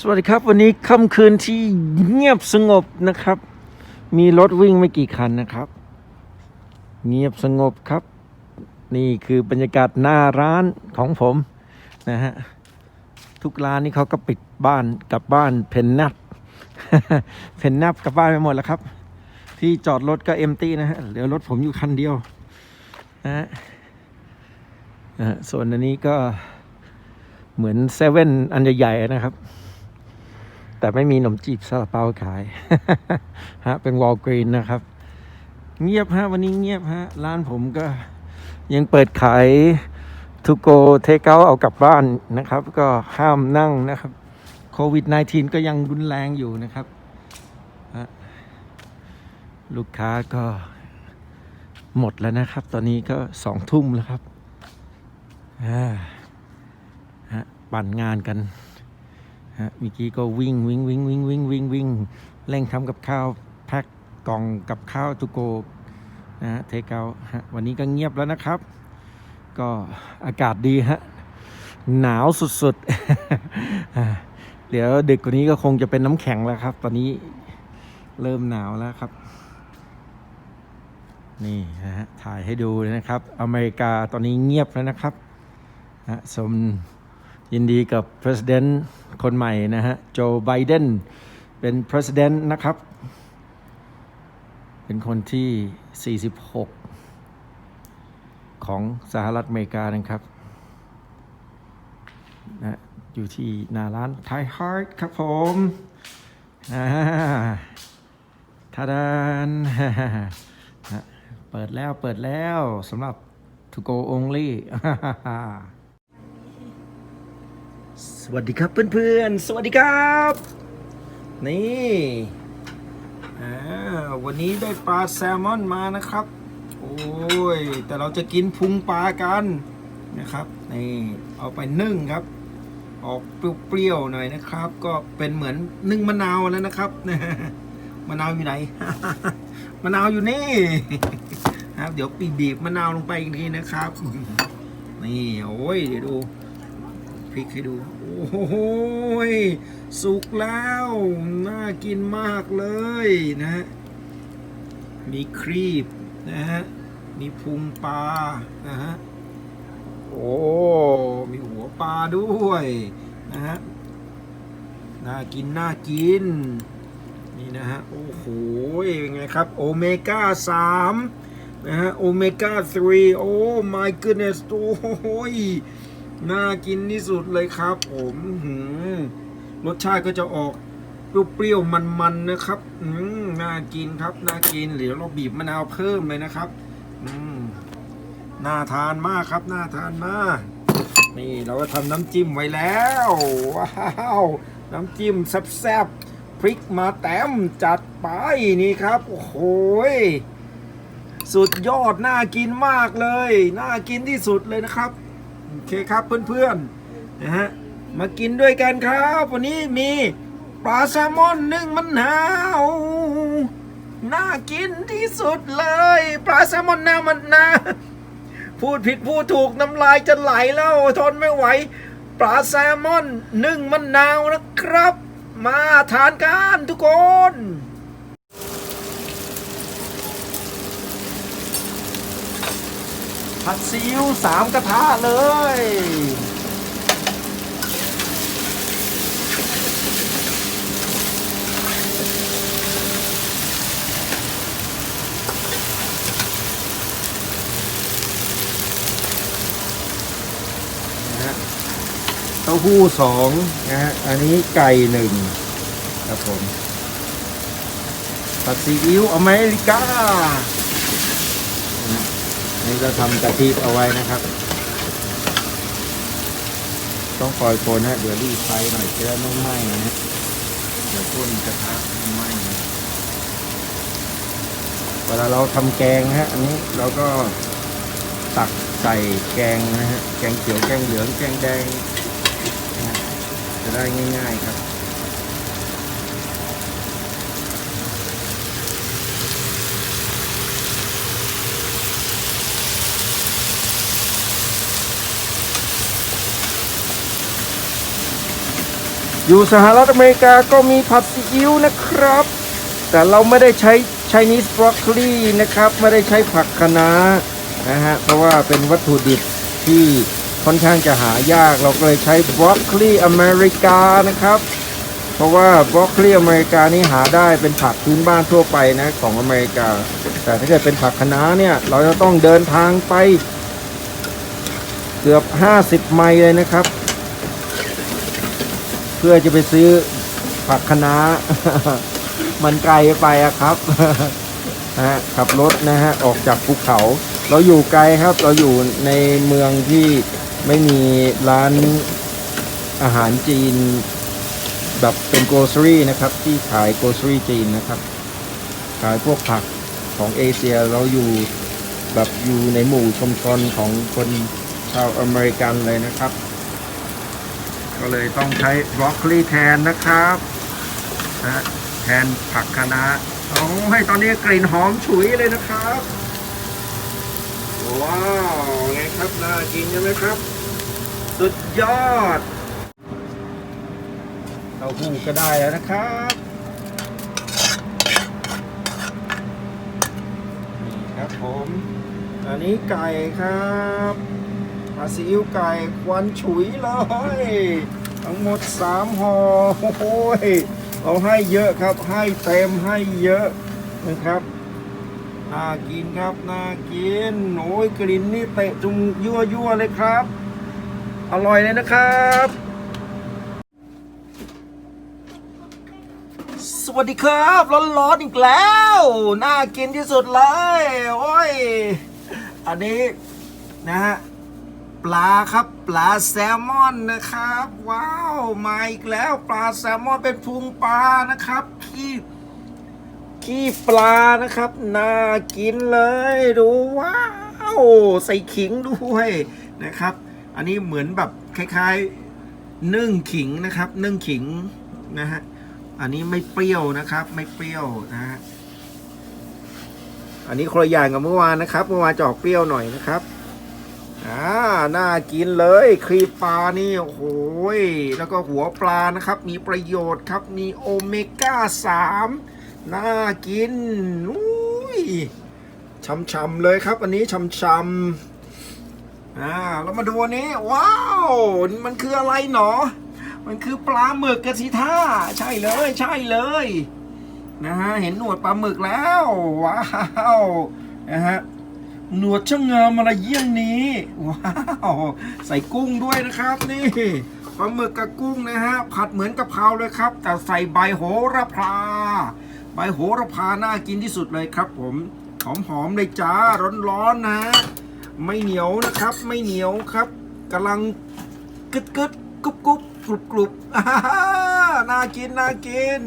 สวัสดีครับ วันนี้ค่ำคืนที่เงียบสงบนะครับ มีรถวิ่งไม่กี่คันนะครับ เงียบสงบครับ นี่คือบรรยากาศหน้าร้านของผมนะฮะทุกร้านนี่เขาก็ปิดบ้านกลับบ้านเพนนับเพนนับกลับบ้านไปหมดแล้วครับ ที่จอดรถก็เอมตี้นะฮะเหลือรถผมอยู่คันเดียวนะฮะนะฮะส่วนอันนี้ก็เหมือนเซเว่นอันใหญ่ๆนะครับ แต่ไม่มีขนมจีบซาลาเปาขายฮะเป็นวอลกรีนนะครับ เงียบฮะวันนี้เงียบฮะร้านผมก็ยังเปิดขายทูโกเทคเอาเอากลับบ้านนะครับ ก็ห้ามนั่งนะครับโควิด -19 ก็ยังรุนแรงอยู่นะครับ ลูกค้าก็หมดแล้วนะครับ ตอนนี้ก็สองทุ่มแล้วครับฮะปั่นงานกัน ฮะเมื่อกี้ก็วิ่งวิ่งวิ่งวิ่งวิ่งวิ่งวิ่งเร่งทำกับข้าวแพ็คกล่องกับข้าวตุโกนะฮะเทเกาฮะวันนี้ก็เงียบแล้วนะครับ ก็อากาศดีฮะหนาวสุดๆ เดี๋ยวดึกกว่านี้ก็คงจะเป็นน้ำแข็งแล้วครับ ตอนนี้เริ่มหนาวแล้วครับ นี่นะฮะถ่ายให้ดูนะครับ อเมริกาตอนนี้เงียบแล้วนะครับฮะสมยินดีกับ President คนใหม่นะฮะ โจไบเดนเป็น President นะครับ เป็นคนที่ 46 ของสหรัฐอเมริกานะครับนะอยู่ที่หน้าร้าน Thai Heart ครับผมอ่าทาดานเปิดแล้วเปิดแล้วสำหรับ To Go Only สวัสดีครับเพื่อนๆ สวัสดีครับ นี่อ่าวันนี้ได้ปลาแซลมอนมานะครับ โอ้ย แต่เราจะกินพุงปลากันนะครับ นี่เอาไปนึ่งครับ ออกเปรี้ยวๆหน่อยนะครับ ก็เป็นเหมือนนึ่งมะนาวแล้วนะครับมะนาวอยู่ไหน มะนาวอยู่นี่ครับ เดี๋ยวปีบีบมะนาวลงไปอีกทีนะครับ นี่โอ้ยเดี๋ยวดูพริกให้ดู โอ้โหยสุกแล้ว น่ากินมากเลยนะ มีครีบนะฮะ มีพุงปลานะฮะ โอ้ มีหัวปลาด้วยนะฮะ น่ากินน่ากิน นี่นะฮะ โอ้โห เป็นไงครับ โอเมก้าสามนะฮะ โอเมก้า3โอ้ my goodness โอ้ย น่ากินที่สุดเลยครับ ผมหืมรสชาติก็จะออกเปรี้ยวๆมันๆนะครับอืมน่ากินครับ น่ากินเดี๋ยวเราบีบมะนาวเพิ่มเลยนะครับอืมน่าทานมากครับ น่าทานมาก นี่เราก็ทำน้ำจิ้มไว้แล้ว ว้าว น้ำจิ้มแซ่บๆพริกมาแต้มจัดไปนี่ครับ โอ้โหยสุดยอดน่ากินมากเลย น่ากินที่สุดเลยนะครับ โอเคครับเพื่อนๆนะฮะมากินด้วยกันครับ วันนี้มีปลาแซลมอนนึ่งมะนาวน่ากินที่สุดเลย ปลาแซลมอนน้ามันนาพูดผิดพูดถูกน้ำลายจะไหลแล้วทนไม่ไหว ปลาแซลมอนนึ่งมะนาวนะครับ มาทานกันทุกคน ผัดซีอิ๊วสามกระทะเลยนะฮะเต้าหู้สองนะฮะ อันนี้ไก่หนึ่งครับผมผัดซีอิ๊วอเมริกา นี่ก็ทำกะทิเอาไว้นะครับ ต้องคอยคนฮะเดี๋ยวรีบไฟหน่อยจะได้ไม่ไหม้นะฮะเดี๋ยวก้นกระทะไม่ไหม้นะเวลาเราทำแกงฮะอันนี้เราก็ตักใส่แกงนะฮะแกงเขียวแกงเหลืองแกงแดงนะจะได้ง่าย ๆครับ อยู่สหรัฐอเมริกาก็มีผัดซีอิ๊วนะครับ แต่เราไม่ได้ใช้ Chinese broccoli นะครับ ไม่ได้ใช้ผักคะน้านะฮะ เพราะว่าเป็นวัตถุดิบที่ค่อนข้างจะหายาก เราก็เลยใช้ broccoli อเมริกานะครับ เพราะว่าบรอกโคลีอเมริกานี่หาได้เป็นผักพื้นบ้านทั่วไปนะของอเมริกา แต่ถ้าเกิดเป็นผักคะน้าเนี่ย เราจะต้องเดินทางไป เกือบ 50 ไมล์เลยนะครับ พื่อจะไปซื้อผักคะน้า มันไกลไปอะครับฮะขับรถนะฮะออกจากภูเขา เราอยู่ไกลครับ เราอยู่ในเมืองที่ไม่มีร้านอาหารจีน แบบเป็นโกลซอรี่นะครับ ที่ขายโกลซอรี่จีนนะครับ ขายพวกผักของเอเชียเราอยู่แบบอยู่ในหมู่ชุมชนของคนชาวอเมริกันเลยนะครับ ก็เลยต้องใช้บรอกโคลีแทนนะครับนะแทนผักคะน้าโอ้ให้ตอนนี้กลิ่นหอมฉุยเลยนะครับ ว้าวไงครับน่ากินใช่ไหมครับ สุดยอดเต้าหู้ก็ได้แล้วนะครับนี่ครับผม อันนี้ไก่ครับ ปลาซีอิ๊วไก่ควันฉุยเลย ทั้งหมด3ห่อโอ้โหยเราให้เยอะครับ ให้เต็มให้เยอะนะครับน่ากินครับน่ากินโอ้ยกลิ่นนี่เตะจุงยั่วยั่วเลยครับ อร่อยเลยนะครับ สวัสดีครับร้อนๆอีกแล้วน่ากินที่สุดเลยโอ้ยอันนี้นะฮะ ปลาครับปลาแซลมอนนะครับ ว้าวมาอีกแล้วปลาแซลมอนเป็นพุงปลานะครับขี้ขี้ปลานะครับน่ากินเลยดูว้าวใส่ขิงด้วยนะครับ อันนี้เหมือนแบบคล้ายๆนึ่งขิงนะครับ นึ่งขิงนะฮะอันนี้ไม่เปรี้ยวนะครับ ไม่เปรี้ยวนะฮะอันนี้คนละอย่างกับเมื่อวานนะครับ เมื่อวานจะออกเปรี้ยวหน่อยนะครับ อ่าน่ากินเลยครีบปลานี่โอ้โหยแล้วก็หัวปลานะครับ มีประโยชน์ครับมีโอเมก้าสามน่ากินอุ้ยช่ำๆเลยครับ อันนี้ช่ำๆอ่าแล้วมาดูอันนี้ ว้าว มันคืออะไรหนอ มันคือปลาหมึกกระสิท่า ใช่เลย ใช่เลยนะฮะเห็นหนวดปลาหมึกแล้ว ว้าวนะฮะ หนวดช่างงามอะไรเยี่ยงนี้ ว้าว ใส่กุ้งด้วยนะครับนี่ปลาหมึกกับกุ้งนะฮะ ผัดเหมือนกะเพราเลยครับ แต่ใส่ใบโหระพา ใบโหระพาน่ากินที่สุดเลยครับ ผมหอมๆเลยจ้าร้อนๆนะไม่เหนียวนะครับ ไม่เหนียวครับกำลังกึดกึดกรุบกรุบกรุบกรุบอ่าฮ่าน่ากินน่ากิน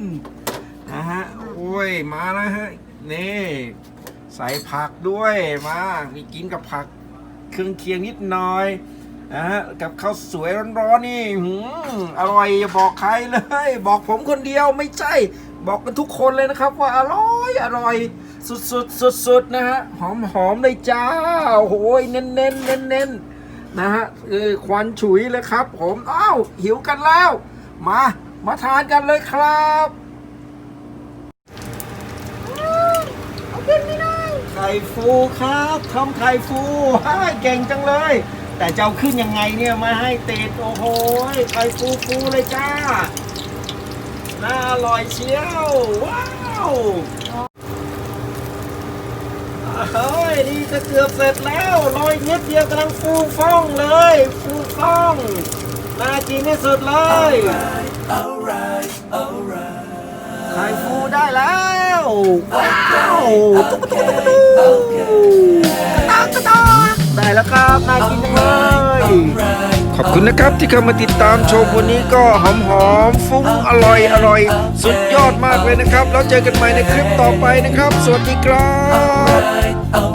นะฮะโอ้ยมาแล้วฮะนี่ ใส่ผักด้วยมามีกินกับผักเครื่องเคียงนิดหน่อยนะฮะกับข้าวสวยร้อนๆนี่หืมอร่อยบอกใครเลย บอกผมคนเดียวไม่ใช่ บอกกันทุกคนเลยนะครับ ว่าอร่อยอร่อย สุดๆสุดๆนะฮะหอมหอมๆเลยจ้าโอ้โหเน้นเน้นเน้นเน้นนะฮะเออควันฉุยเลยครับ ผมอ้าวหิวกันแล้ว มามาทานกันเลยครับ ไข่ฟูครับทำไข่ฟูฮ่าเก่งจังเลย แต่จะเอาขึ้นยังไงเนี่ยมาให้ติดโอ้โหไข่ฟูฟูเลยจ้าน่าอร่อยเชียว ว้าวเฮ้ยนี่จะเกือบเสร็จแล้วลอยนิดเดียวกำลังฟูฟ่องเลย ฟูฟ่องน่ากินที่สุดเลยไข่ฟูได้แล้ว ว้าวตุ๊กตุ๊กตุ๊ก ตุ๊กกระตากกระตากได้แล้วครับน่ากินเลยขอบคุณนะครับที่เข้ามาติดตามชมวันนี้ก็หอมหอมๆฟุ้งอร่อยอร่อย สุดยอดมากเลยนะครับ แล้วเจอกันใหม่ในคลิปต่อไปนะครับ สวัสดีครับ